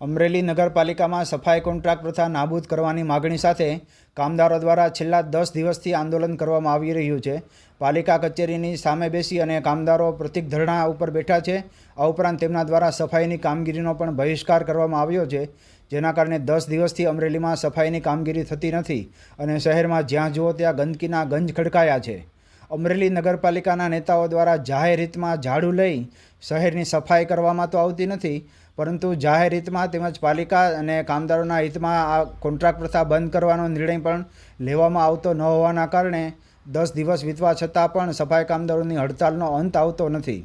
અમરેલી નગરપાલિકામાં સફાઈ કોન્ટ્રાક્ટ પ્રથા નાબૂદ કરવાની માગણી સાથે કામદારો દ્વારા છેલ્લા દસ દિવસથી આંદોલન કરવામાં આવી રહ્યું છે. પાલિકા કચેરીની સામે બેસી અને કામદારો પ્રતિક ધરણા ઉપર બેઠા છે. આ ઉપરાંત તેમના દ્વારા સફાઈની કામગીરીનો પણ બહિષ્કાર કરવામાં આવ્યો છે. જેના કારણે દસ દિવસથી અમરેલીમાં સફાઈની કામગીરી થતી નથી અને શહેરમાં જ્યાં જુઓ ત્યાં ગંદકીના ગંજ ખડકાયા છે. અમરેલી નગરપાલિકાના નેતાઓ દ્વારા જાહેર હિતમાં ઝાડુ લઈ શહેરની સફાઈ કરવામાં તો આવતી નથી, પરંતુ જાહેર હિતમાં તેમજ પાલિકા અને કામદારોના હિતમાં આ કોન્ટ્રાક્ટ પ્રથા બંધ કરવાનો નિર્ણય પણ લેવામાં આવતો ન હોવાના કારણે દસ દિવસ વીતવા છતાં પણ સફાઈ કામદારોની હડતાલનો અંત આવતો નથી.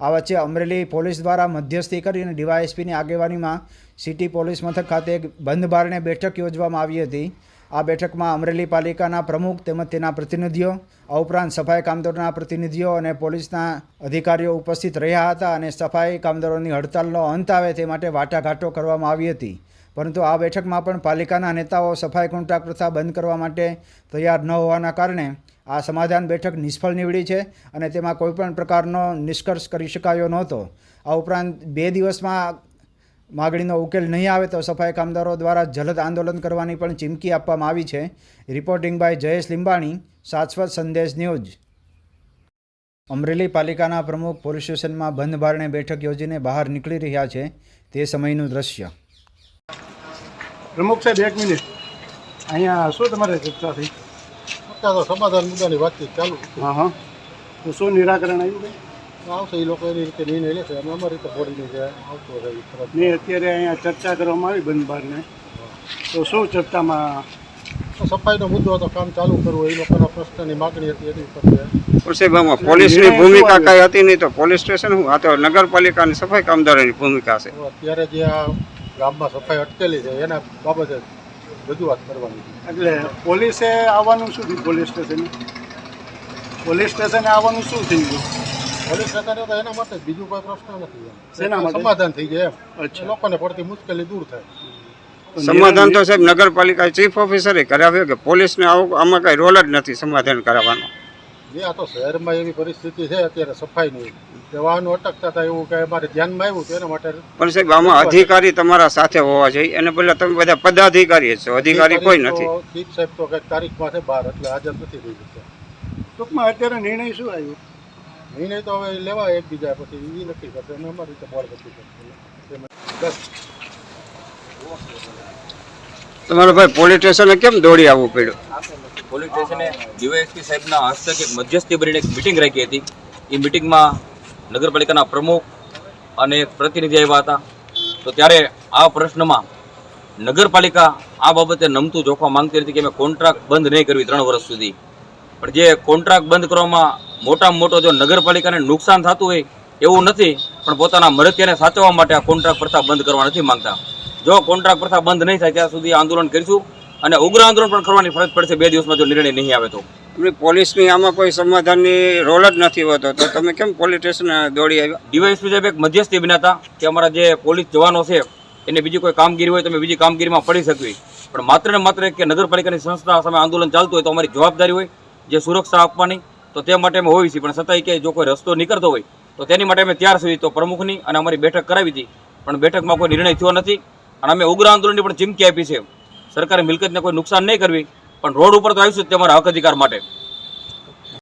આ વચ્ચે અમરેલી પોલીસ દ્વારા મધ્યસ્થી કરીને ડીવાયએસપીની આગેવાનીમાં સિટી પોલીસ મથક ખાતે એક બંધ બારણે બેઠક યોજવામાં આવી હતી. આ બેઠકમાં અમરેલી પાલિકાના પ્રમુખ તેમજ તેના પ્રતિનિધિઓ, આ ઉપરાંત સફાઈ કામદારોના પ્રતિનિધિઓ અને પોલીસના અધિકારીઓ ઉપસ્થિત રહ્યા હતા અને સફાઈ કામદારોની હડતાલનો અંત આવે તે માટે વાટાઘાટો કરવામાં આવી હતી. પરંતુ આ બેઠકમાં પણ પાલિકાના નેતાઓ સફાઈ કોન્ટ્રાક્ટ પ્રથા બંધ કરવા માટે તૈયાર ન હોવાના કારણે આ સમાધાન બેઠક નિષ્ફળ નીવડી છે અને તેમાં કોઈપણ પ્રકારનો નિષ્કર્ષ કરી શકાયો નહોતો. આ ઉપરાંત બે દિવસમાં માગણીનો ઉકેલ નહીં આવે તો સફાઈ કામદારો દ્વારા જલદ આંદોલન કરવાની પણ ચીમકી આપવામાં આવી છે. રિપોર્ટિંગ બાય જયેશ લિંબાણી શાશ્વત સંદેશ ન્યૂઝ. અમરેલી પાલિકાના પ્રમુખ પોલીસ સ્ટેશનમાં બંધ બારણે બેઠક યોજીને બહાર નીકળી રહ્યા છે. તે સમયનું દ્રશ્ય. પ્રમુખ સાહેબ એક મિનિટ. અહીંયા શું તમારે ચર્ચા થઈ? તો સમાધાન મુદ્દાની વાતચીત ચાલુ હા હા. તો શું નિરાકરણ આવ્યું કંઈ? આવશે એ લોકો એની રીતે નિર્ણય લેશે અને અમારી રીતે બોડીની જે આવતો રહે અત્યારે અહીંયા ચર્ચા કરવામાં આવી બંધ બારને તો શું ચર્ચામાં? તો સફાઈનો મુદ્દો હતો કામ ચાલુ કરવું એ લોકોના પ્રશ્નની માગણી હતી એની ઉપર છે. સાહેબમાં પોલીસની ભૂમિકા કાંઈ હતી નહીં તો પોલીસ સ્ટેશન હું આ તો નગરપાલિકાની સફાઈ કામદારોની ભૂમિકા છે. અત્યારે જે આ ગામમાં સફાઈ અટકેલી છે એના બાબતે રજૂઆત કરવાની છે. એટલે પોલીસે આવવાનું શું થયું? પોલીસ સ્ટેશને? પોલીસ સ્ટેશને આવવાનું શું થઈ ગયું પોલીસ સ્ટેશને તો એના માટે બીજું કોઈ પ્રશ્ન નથી. માટે? સમાધાન થઈ જાય એમ. લોકોને પડતી મુશ્કેલી દૂર થાય. તો સમાધાન તો સાહેબ નગરપાલિકા ચીફ ઓફિસરે કરાવ્યો કે પોલીસને આવું આમાં કાંઈ રોલ જ નથી સમાધાન કરાવવાનો. જે આ તો શહેરમાં એવી પરિસ્થિતિ છે અત્યારે સફાઈની. કે વાહનો અટકતા હતા એવું કે અમારે ધ્યાનમાં આવ્યું તો એના માટે પણ સાહેબ આમાં અધિકારી તમારા સાથે હોવા જોઈએ. એને બદલે તમે બધા પદાધિકારી છો. અધિકારી કોઈ નથી. ચીફ સાહેબ તો કંઈક તારીખમાં છે બાર એટલે હાજર નથી થઈ શકતા. ટૂંકમાં અત્યારે નિર્ણય શું આવ્યો? નિર્ણય તો હવે લેવા એકબીજા પછી એ નક્કી કરશે. અને અમારી રીતે બોર્ડ નક્કી કરશે. બસ. તમારા ભાઈ પોલીસ સ્ટેશને કેમ દોડી આવવું પડ્યું? પોલીસ સ્ટેશને ડીવાયએસપી સાહેબના હસ્તક એક મધ્યસ્થી બનીને એક મિટિંગ રાખી હતી. એ મિટિંગમાં નગરપાલિકાના પ્રમુખ અને એક પ્રતિનિધિ આવ્યા હતા. તો ત્યારે આ પ્રશ્નમાં નગરપાલિકા આ બાબતે નમતું જોખવા માંગતી હતી કે અમે કોન્ટ્રાક્ટ બંધ નહીં કરવી ત્રણ વર્ષ સુધી. પણ જે કોન્ટ્રાક્ટ બંધ કરવામાં મોટામાં મોટો જો નગરપાલિકાને નુકસાન થતું હોય એવું નથી પણ પોતાના મરત્યાને સાચવવા માટે આ કોન્ટ્રાક્ટ પ્રથા બંધ કરવા નથી માંગતા. જો કોન્ટ્રાક્ટ પ્રથા બંધ નહીં થાય ત્યાં સુધી આંદોલન કરીશું અને ઉગ્ર આંદોલન પણ કરવાની ફરજ પડશે બે દિવસમાં જો નિર્ણય નહીં આવે તો. એમની પોલીસની આમાં કોઈ સમાધાનની રોલ જ નથી હોતો. તો તમે કેમ પોલીસ સ્ટેશન દોડી આવ્યા? ડીવાયએસપી સાહેબ એક મધ્યસ્થી બન્યા હતા કે અમારા જે પોલીસ જવાનો છે એને બીજી કોઈ કામગીરી હોય તો અમે બીજી કામગીરીમાં પડી શકવી પણ માત્ર ને માત્ર કે નગરપાલિકાની સંસ્થા સામે આંદોલન ચાલતું હોય તો અમારી જવાબદારી હોય જે સુરક્ષા આપવાની તો તે માટે અમે હોવી છીએ. પણ છતાંય કે જો કોઈ રસ્તો નીકળતો હોય, તો તેની માટે અમે ત્યાર સુધી તો પ્રમુખની અને અમારી બેઠક કરાવી હતી. પણ બેઠકમાં કોઈ નિર્ણય થયો નથી. અને અમે ઉગ્ર આંદોલનની પણ ચીમકી આપી છે. સરકારે મિલકતને કોઈ નુકસાન નહીં કરવી. પણ રોડ ઉપર તો આવીશું તે અમારા હક અધિકાર માટે.